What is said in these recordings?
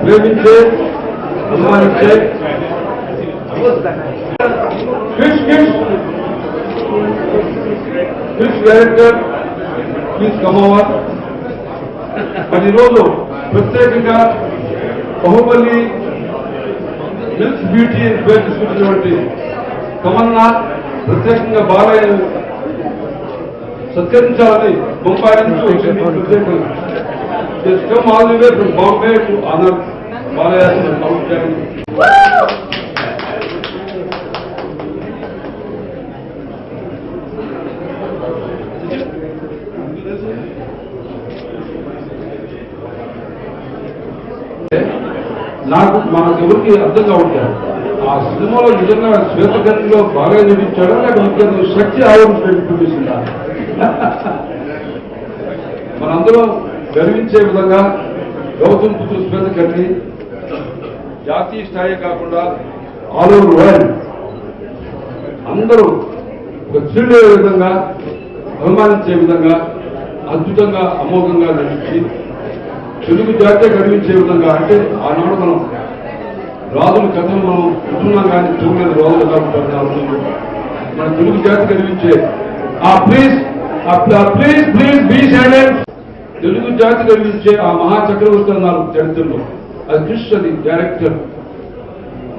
ప్రేమించే అభిమానించే Krish Krish Krish director please come over మరి ఈరోజు ప్రత్యేకంగా బాహుబలి మిల్క్ బ్యూటీ అని పేరు తీసుకుంటున్నటువంటి తమన్నా ప్రత్యేకంగా బాలయ్య సత్కరించాలని బొంబాయి నుంచి వచ్చింది ప్రత్యేకంగా Just come all the way from Bombay to honor Balaya as an outstanding. నాకు మనకు ఎవరికి అర్థం కావట్లేదు ఆ సినిమాలో నిజంగా శ్వేతకర్ణిలో బాగా నటించాడా లేకపోతే శక్తి ఆవిర్భవించిందా చూపిస్తుందా మనందరం గర్వించే విధంగా గౌతమ్ పుత్ర కట్టి జాతీయ స్థాయి కాకుండా ఆల్ ఓవర్ వరల్డ్ అందరూ ఒక విధంగా అభిమానించే విధంగా అద్భుతంగా అమోఘంగా నటించి తెలుగు జాతీయ గర్వించే విధంగా అంటే ఆనాడు మనం రాజుల కథలు మనం వింటున్నాం కానీ చూడలేదు రాజులు కాబట్టి మన తెలుగు జాతి గర్వించే ఆ please please please be silent Telugu జాతి కలిగించే ఆ మహా చక్రవర్తి అన్నారు చరిత్రలో. అది కృష్ణ అది డైరెక్టర్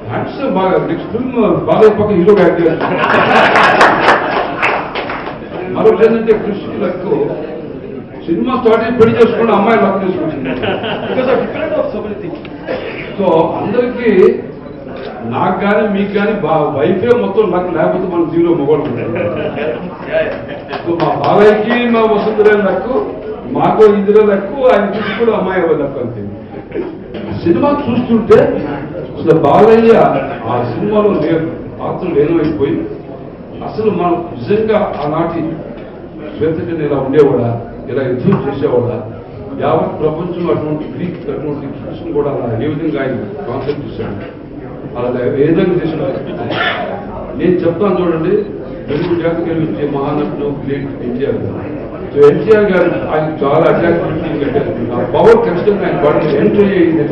హ్యాండ్సమ్ బాగా నెక్స్ట్ ఫిల్మ్ బాగా పక్క హీరో యాక్టర్ మరొకటి ఏంటంటే కృష్ణ లెక్క సినిమా స్టార్ట్ అయ్యి పెళ్ళి చేసుకుంటే అమ్మాయి లక్ చేసుకుంటుంది సో అందరికీ నాకు కానీ మీకు కానీ బా వైఫే మొత్తం నాకు లేకపోతే మనం జీరో మొగలు మా బాబాయ్కి మా వసుంధరే లక్కు మాకు ఇందులో లక్కు ఆయన చూసి కూడా అమ్మాయి లక్కు అంతే. సినిమా చూస్తుంటే అసలు బాలయ్య ఆ సినిమాలో లేదు పాత్ర లేనమైపోయి అసలు మనం నిజంగా ఆనాటి శ్వేతకని ఇలా ఉండేవాడా? ఇలా యుద్ధం చేసేవాడా? యావత్ ప్రపంచంలో అటువంటి గ్రీక్ అటువంటి కృష్ణ కూడా అలా ఏ విధంగా ఆయన కాన్సెప్ట్ చేశాడు? అలా ఏదైనా విధంగా చేసిన నేను చెప్తాను చూడండి తెలుగు జాతికి కలిగించే మహానటుడు గ్రేట్ ఎన్టీఆర్ గారు. సో ఎన్టీఆర్ గారు ఆయన చాలా అట్రాక్టివిటీ ఆ పవర్ ఖచ్చితంగా ఆయన బాడీ ఎంట్రీ అయ్యింది.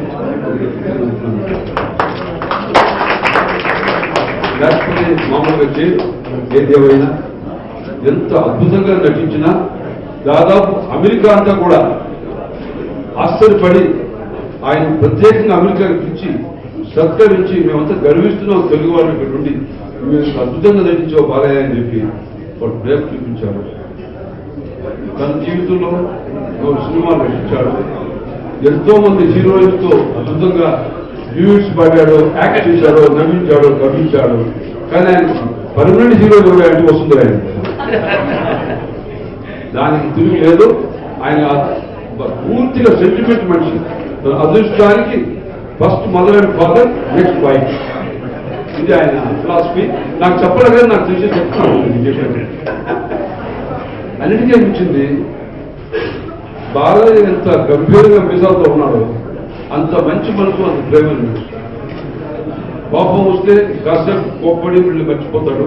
లేకపోతే మామూలుగా చేయరు. ఏదేమైనా ఎంత అద్భుతంగా నటించినా దాదాపు అమెరికా అంతా కూడా ఆశ్చర్యపడి ఆయన ప్రత్యేకంగా అమెరికాకి పిలిచి సత్కరించి మేమంతా గర్విస్తున్నాం తెలుగు వాళ్ళు ఇక్కడ ఉండి. మేము అద్భుతంగా నటించావు బాలయ్య అని చెప్పి వాడు ప్రేమ చూపించాడు. తన జీవితంలో ఒక సినిమా నటించాడు. ఎంతో మంది హీరోయిన్స్తో అద్భుతంగా డ్యూట్స్ పాడాడు యాక్ట్ చేశాడు నవ్వించాడు కవ్వించాడు కానీ ఆయన పర్మనెంట్ హీరో కూడా అంటే వస్తుంది ఆయన. దానికి తిరిగి లేదు. ఆయన పూర్తిగా సెంటిమెంట్ మనిషి. అదృష్టానికి first mother and father next wife. ఇది ఆయన ఫిలాసఫీ నాకు చెప్పలేదు కానీ నాకు తెలిసి చెప్తాను అన్నిటికీ అనిపించింది బాగా ఎంత గంభీరంగా మీసాలతో ఉన్నాడు అంత మంచి మనసు అంత ప్రేమ కోపం వస్తే కాసేపు కోప్పడి వీళ్ళు మర్చిపోతాడు.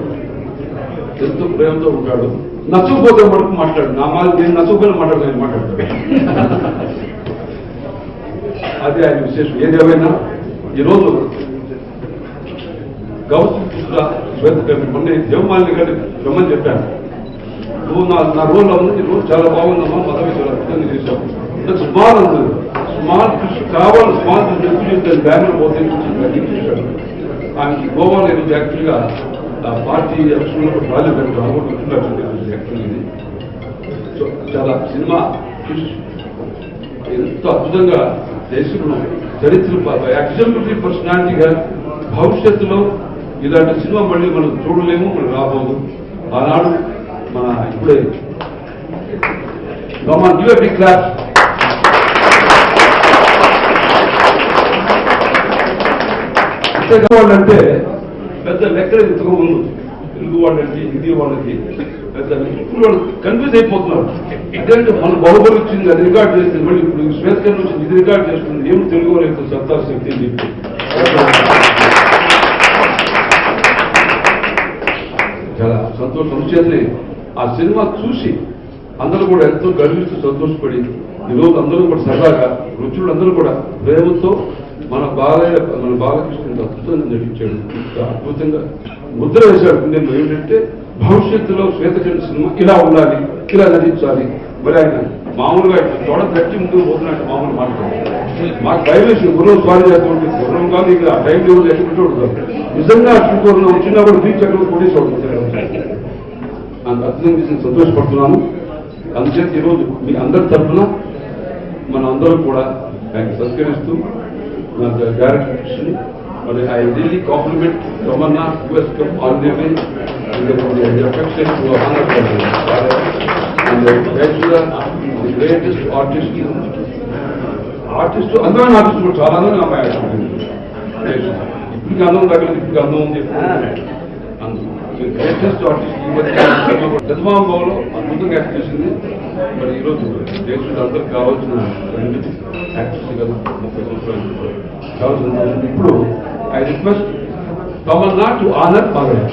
ఎంతో ప్రేమతో ఉంటాడు. నచ్చకపోతే మటుకు మాట్లాడు. నా మాట నేను నచ్చకపోయినా మాట్లాడతాను మాట్లాడతాడు అది ఆయన విశేషం ఏదేమైనా ఈరోజు గౌతమ్ కృష్ణ మొన్న దేవమాలిని గారిని రమ్మని చెప్పాను నువ్వు నా నా రోల్ ఉంది నీ చాలా బాగుందమ్మా పదవి చాలా అద్భుతంగా చేశావు నాకు స్మాల్ ఉంది స్మాల్ కృషి కావాలి స్మాల్ చెప్పి చెప్తాను బెంగళూరు పోతే చెప్పాడు ఆయనకి గోవాలో ఈరోజు యాక్చువల్గా ఆ పార్టీ ఎలక్షన్లో రాలేదు అనుకుంటున్నారు యాక్చువల్ ఇది సో చాలా సినిమా కృషి ఎంతో అద్భుతంగా దేశంలో చరిత్ర ఎగ్జాంపులరీ పర్సనాలిటీగా భవిష్యత్తులో ఇలాంటి సినిమా మళ్ళీ మనం చూడలేము మనం రాబోదు. ఆనాడు మన ఇప్పుడే గమన్ గివ్ బిగ్ క్లాస్. వాళ్ళంటే పెద్ద లెక్కలు ఇంతకు తెలుగు వాళ్ళకి హిందీ వాళ్ళకి ఇప్పుడు వాళ్ళు కన్ఫ్యూజ్ అయిపోతున్నారు ఎందుకంటే మన బాహుబలి వచ్చింది అది రికార్డ్ చేస్తుంది మళ్ళీ ఇప్పుడు శ్వేతకరణ వచ్చింది ఇది రికార్డ్ చేస్తుంది ఏం తెలుగులేదు సత్తా శక్తి అని చెప్పి. చాలా సంతోషం. చేసి ఆ సినిమా చూసి అందరూ కూడా ఎంతో గర్విస్తూ సంతోషపడి ఈ రోజు అందరూ కూడా సరదాగా రుచులు అందరూ కూడా ప్రేమతో మన బాలయ్య మన బాలకృష్ణ అద్భుతంగా నటించాడు. అద్భుతంగా ముద్ర వేశాడు. నేను ఏంటంటే భవిష్యత్తులో శ్వేతచంద్ర సినిమా ఇలా ఉండాలి ఇలా నటించాలి. మరి ఆయన మామూలుగా ఇట్లా తోడ తట్టి ముందుకు పోతున్నట్టు మామూలు మాట్లాడు మాకు భయం వేసి గుర్రం స్వారీ చేస్తుంటే గుర్రం కాదు ఇక ఆ టైం ఎవరు ఎక్కడ నిజంగా అచ్చుకోవడం వచ్చినప్పుడు బీచ్ అక్కడ కొట్టేసి అంత అర్థం చేసి సంతోషపడుతున్నాను. అందుచేత ఈరోజు మీ అందరి తరఫున మన అందరూ కూడా ఆయన సత్కరిస్తూ నా డైరెక్టర్ మరి I really compliment Tamannaah us cup on the way affection to honour and artist అందరం అందమైన ఆర్టిస్ట్ కూడా చాలా మంది అమ్మాయి ఇప్పటికి అందం తగ్గలేదు ఇప్పుడు అందం ఉంది గ్రేటెస్ట్ ఆర్టిస్ట్ ఈ అద్భుతంగా యాక్ట్ చేసింది మరి ఈరోజు దేశంలో అందరికి కావాల్సిన రెండు యాక్టర్స్ కదా ముప్పై సంవత్సరాలు కావాల్సిన ఇప్పుడు I request Tamannaah to honour Balayya